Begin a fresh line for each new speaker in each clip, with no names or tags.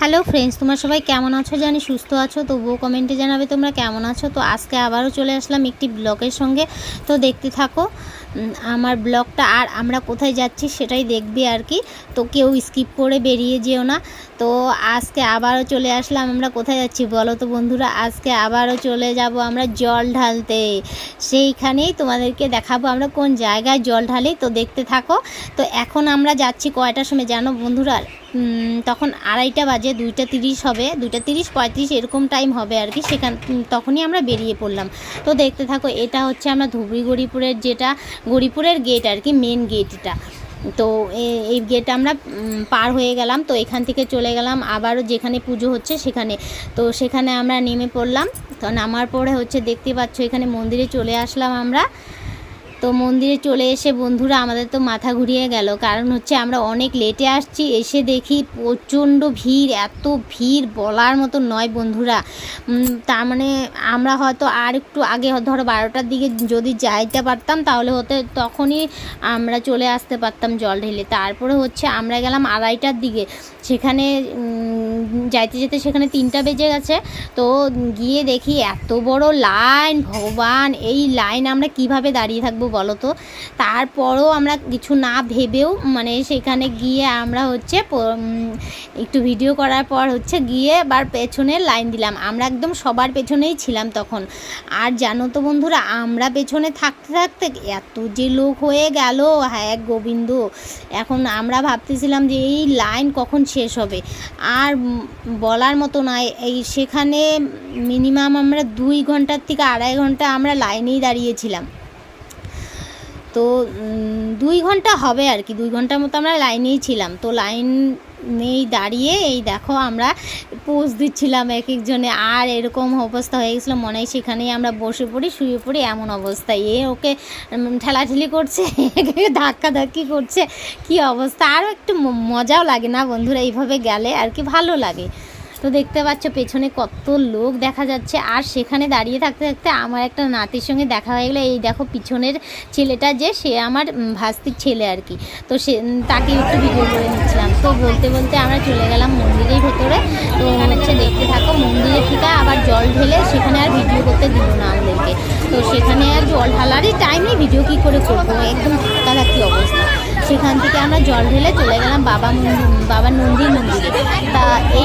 Hello friends তোমরা সবাই কেমন আছো? জানি সুস্থ আছো, তবুও কমেন্টে জানাবে তোমরা কেমন আছো। তো আজকে আবারও চলে আসলাম একটি ব্লগের সঙ্গে। তো দেখতে থাকো আমার ব্লগটা আর আমরা কোথায় যাচ্ছি সেটাই দেখবে আর কি। তো কেউ স্কিপ করে বেরিয়ে যেও না। তো আজকে আবারও চলে আসলাম আমরা কোথায় যাচ্ছি বলো তো বন্ধুরা? আজকে আবারও চলে যাব আমরা জল ঢালতে। সেইখানেই তোমাদেরকে দেখাবো আমরা কোন জায়গায় জল ঢালি। তো দেখতে থাকো। তো এখন আমরা যাচ্ছি কয়টার সময় জানো বন্ধুরা? তখন আড়াইটা বাজে, দুইটা তিরিশ হবে, দুইটা তিরিশ, পঁয়ত্রিশ এরকম টাইম হবে আর কি, সেখান তখনই আমরা বেরিয়ে পড়লাম। তো দেখতে থাকো, এটা হচ্ছে আমরা ধুবড়ি গড়িপুরের যেটা, গড়িপুরের গেট আর কি মেন গেট এটা তো এই গেট আমরা পার হয়ে গেলাম, তো এখান থেকে চলে গেলাম আবারও যেখানে পুজো হচ্ছে সেখানে। তো সেখানে আমরা নেমে পড়লাম, তো নামার পরে হচ্ছে দেখতে পাচ্ছ, এখানে মন্দিরে চলে আসলাম আমরা। তো মন্দিরে চলে এসে বন্ধুরা আমাদের তো মাথা ঘুরিয়ে গেল। কারণ হচ্ছে আমরা অনেক লেটে আসছি, এসে দেখি প্রচণ্ড ভিড়, এত ভিড় বলার মতো নয় বন্ধুরা। তার মানে আমরা হয়তো আর একটু আগে ধরো বারোটার দিকে যদি যাইতে পারতাম, তাহলে হতে তখনই আমরা চলে আসতে পারতাম জল ঢেলে। তারপরে হচ্ছে আমরা গেলাম আড়াইটার দিকে। সেখানে যাইতে যেতে সেখানে তিনটা বেজে গেছে। তো গিয়ে দেখি এত বড় লাইন, ভগবান, এই লাইন আমরা কীভাবে দাঁড়িয়ে থাকব বলো তো তারপরও আমরা কিছু না ভেবেও মানে সেখানে গিয়ে আমরা হচ্ছে একটু ভিডিও করার পর হচ্ছে গিয়ে আবার পেছনে লাইন দিলাম। আমরা একদম সবার পেছনেই ছিলাম তখন। আর জানো তো বন্ধুরা, আমরা পেছনে থাকতে থাকতে এত যে লোক হয়ে গেল হ্যাঁ গোবিন্দ। এখন আমরা ভাবতেছিলাম যে এই লাইন কখন শেষ হবে? আর বলার মতো নয়, এই সেখানে মিনিমাম আমরা দুই ঘণ্টার থেকে আড়াই ঘণ্টা আমরা লাইনেই দাঁড়িয়েছিলাম। তো দুই ঘণ্টা হবে আর কি। দুই ঘণ্টার মতো আমরা লাইনেই ছিলাম। তো লাইন নেই দাঁড়িয়ে, এই দেখো আমরা পোজ দিচ্ছিলাম এক একজনে আর এরকম অবস্থা হয়ে গেছিল, মনে হয় সেখানেই আমরা বসে পড়ি, শুয়ে পড়ি, এমন অবস্থা। এ ওকে ঠেলাঠেলি করছে ধাক্কা ধাক্কি করছে। কি অবস্থা। আরও একটু মজাও লাগে না বন্ধুরা, এইভাবে গেলে আর কি ভালো লাগে। তো দেখতে পাচ্ছ, পেছনে কত লোক দেখা যাচ্ছে। আর সেখানে দাঁড়িয়ে থাকতে থাকতে আমার একটা নাতির সঙ্গে দেখা হয়ে গেলো। এই দেখো, পিছনের ছেলেটা যে, সে আমার ভাস্তির ছেলে আর কি। তো সে তাকে একটু ভিডিও করে নিচ্ছিলাম। তো বলতে বলতে আমরা চলে গেলাম মন্দিরের ভেতরে। তো হচ্ছে দেখতে থাকো মন্দিরে থেকে আবার জল ঢেলে সেখানে আর ভিডিও করতে দিল না আমাদেরকে। তো সেখানে আর জল ঢালারই টাইমে ভিডিও কী করে করব? একদম ধাক্কাধাক্কি অবস্থা। সেখান থেকে আমরা জল ঢেলে চলে গেলাম বাবা বাবা নন্দীর মন্দিরে। তা এই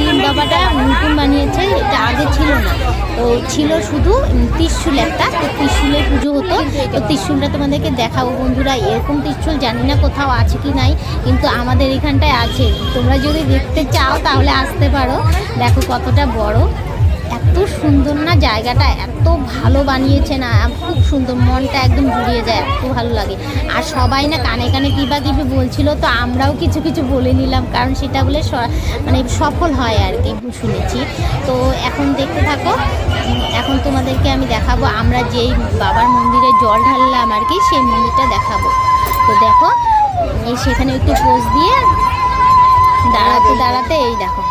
নন্দীর বাবাটা নতুন বানিয়েছে, এটা আগে ছিল না। তো ছিল শুধু ত্রিশুল একটা, তো ত্রিশুলের পুজো হতো। তো ত্রিশুলটা তোমাদেরকে দেখাবো বন্ধুরা, এরকম ত্রিশুল জানি না কোথাও আছে কি নাই, কিন্তু আমাদের এখানটায় আছে। তোমরা যদি দেখতে চাও তাহলে আসতে পারো। দেখো কতটা বড়। এত সুন্দর না জায়গাটা, এত ভালো বানিয়েছে না, খুব সুন্দর, মনটা একদম জুড়িয়ে যায়, এত ভালো লাগে। আর সবাই না কানে কানে কিবা কিবি বলছিল, তো আমরাও কিছু কিছু বলে নিলাম, কারণ সেটা বলে মানে সফল হয় আর কি, শুনেছি। তো এখন দেখতে থাকো, এখন তোমাদেরকে আমি দেখাবো, আমরা যেই বাবার মন্দিরে জল ঢাললাম আর কি, সেই মন্দিরটা দেখাবো। তো দেখো, এই সেখানে একটু পোজ দিয়ে দাঁড়াতে দাঁড়াতে এই দেখো।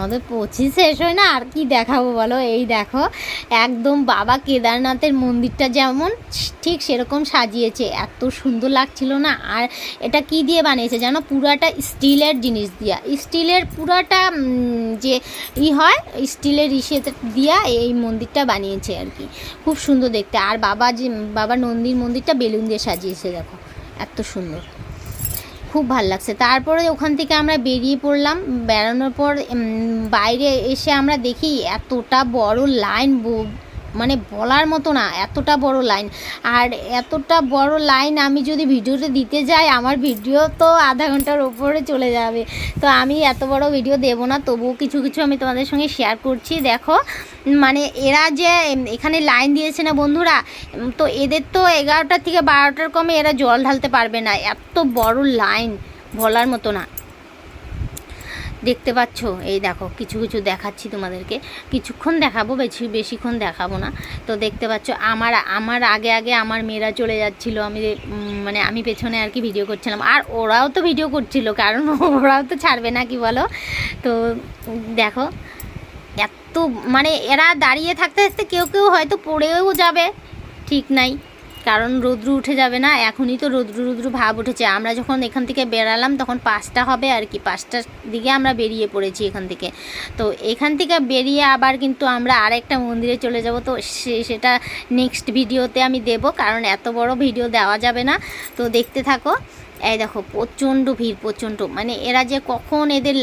আমাদের পঁচিশ শেষ হয় না, আর কি দেখাবো বলো? এই দেখো, একদম বাবা কেদারনাথের মন্দিরটা যেমন ঠিক সেরকম সাজিয়েছে, এত সুন্দর লাগছিল না? আর এটা কি দিয়ে বানিয়েছে জানো? পুরাটা স্টিলের জিনিস দিয়া। স্টিলের পুরাটা যে ই হয়, স্টিলের ইসে দিয়া এই মন্দিরটা বানিয়েছে আর কি। খুব সুন্দর দেখতে। আর বাবা যে, বাবা নন্দীর মন্দিরটা বেলুন দিয়ে সাজিয়েছে, দেখো। এত সুন্দর। খুব ভালো লাগছে। তারপরে ওখান থেকে আমরা বেরিয়ে পড়লাম। বেড়ানোর পর বাইরে এসে আমরা দেখি এতটা বড় লাইন মানে বলার মতো না, এতটা বড় লাইন আর এতটা বড় লাইন আমি যদি ভিডিওতে দিতে যাই, আমার ভিডিও তো আধা ঘণ্টার ওপরে চলে যাবে। তো আমি এত বড় ভিডিও দেবো না, তবুও কিছু কিছু আমি তোমাদের সঙ্গে শেয়ার করছি। দেখো মানে এরা যে এখানে লাইন দিয়েছে না বন্ধুরা তো এদের তো এগারোটার থেকে বারোটার কমে এরা জল ঢালতে পারবে না। এত বড় লাইন বলার মতো না। দেখতে পাচ্ছ? এই দেখো, কিছু কিছু দেখাচ্ছি তোমাদেরকে। কিছুক্ষণ দেখাবো, বেশি বেশিক্ষণ দেখাবো না। তো দেখতে পাচ্ছ, আমার আমার আগে আগে আমার মেয়েরা চলে যাচ্ছিল। আমি মানে আমি পেছনে আর কি ভিডিও করছিলাম। আর ওরাও তো ভিডিও করছিল, কারণ ওরাও তো ছাড়বে না কি বলো? তো দেখো, এত মানে এরা দাঁড়িয়ে থাকতে থাকতে কেউ কেউ হয়তো পড়েও যাবে। ঠিক নাই। কারণ রৌদ্রু উঠে যাবে না, এখনই তো রৌদ্রু রৌদ্রু ভাব উঠেছে। আমরা যখন এখান থেকে বেরালাম তখন পাঁচটা হবে আর কি, পাঁচটার দিকে আমরা বেরিয়ে পড়েছি এখান থেকে। তো এখান থেকে বেরিয়ে আবার কিন্তু আমরা আরেকটা মন্দিরে চলে যাব, তো সেটা নেক্সট ভিডিওতে আমি দেব, কারণ এত বড় ভিডিও দেওয়া যাবে না। তো দেখতে থাকো, এই দেখো, প্রচণ্ড ভিড়, প্রচণ্ড। মানে এরা যে কখন এদের